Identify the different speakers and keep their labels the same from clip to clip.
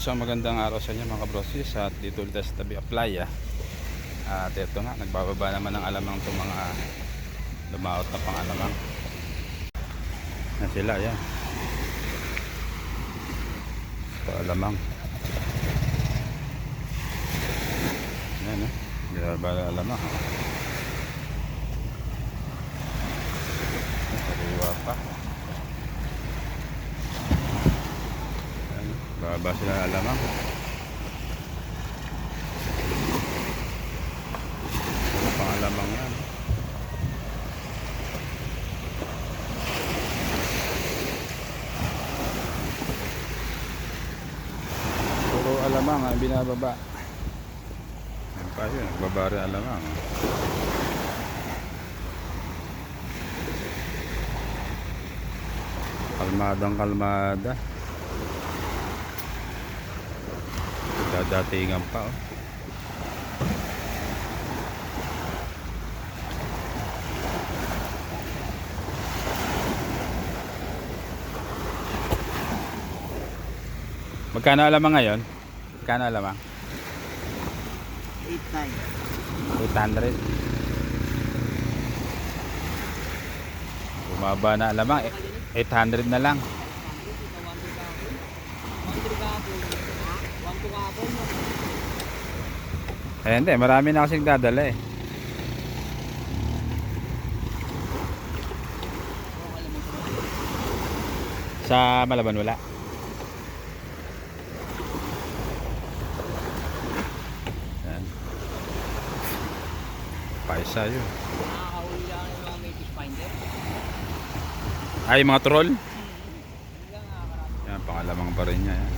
Speaker 1: So magandang araw sa inyo mga kabrosis at dito ulit sa tabi playa. At ito nga, nagbababa naman ng alamang itong mga lumaot na pang alamang. Na sila, yan. Ito alamang. Yan, eh. Ng alamang. Sariwa pa. Yan, bababa sila ng alamang. Ano pang alamang yan? Puro alamang ang binababa. Yan pa yun, nagbaba rin alamang. Kalmadang kalmada. Dadatingan pa oh. Magkano alamang ngayon? Magkano alamang?
Speaker 2: 8.9.
Speaker 1: 800. Bumaba na alamang. eh, 800 na lang. Eh hindi, marami na kasing dadala eh. Sa Malaban wala. Paisa yun.
Speaker 2: Nakakahuli lang yung mga may fish finder.
Speaker 1: Ay, mga troll. Yan, pangalamang pa rin niya. Yan.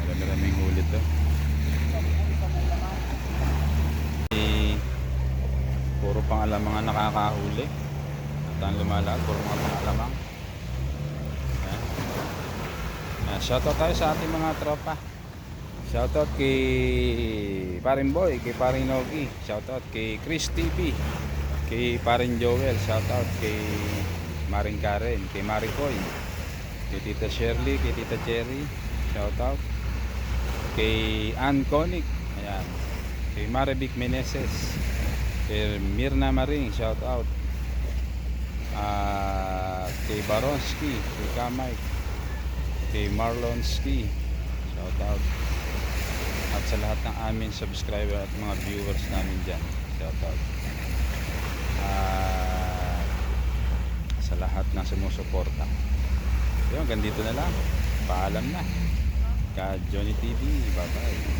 Speaker 1: Marami-raming huli to. Eh, puro pangalamang ang nakakahuli. At ang lumalakad, puro mga pangalamang. Yan, shoutout tayo sa ating mga tropa. Shoutout kay Paring Boy, kay Paring Nogi. Shoutout kay Chris TV. Kay Paring Joel. Shoutout kay Maring Karen. Kay Maricoy. Kay Tita Shirley. Kay Tita Cherry. Shoutout kay Ann Konig ayan kay Marivic Meneses kay Mirna Maring shout out Ah, kay Baronski kay Kamay kay Marlonski shout out. At sa lahat ng aming subscriber at mga viewers namin dyan. Shout out. At sa lahat ng sumusuporta. Yun, hanggang dito na lang. Paalam na. Ka Johnny TV bye bye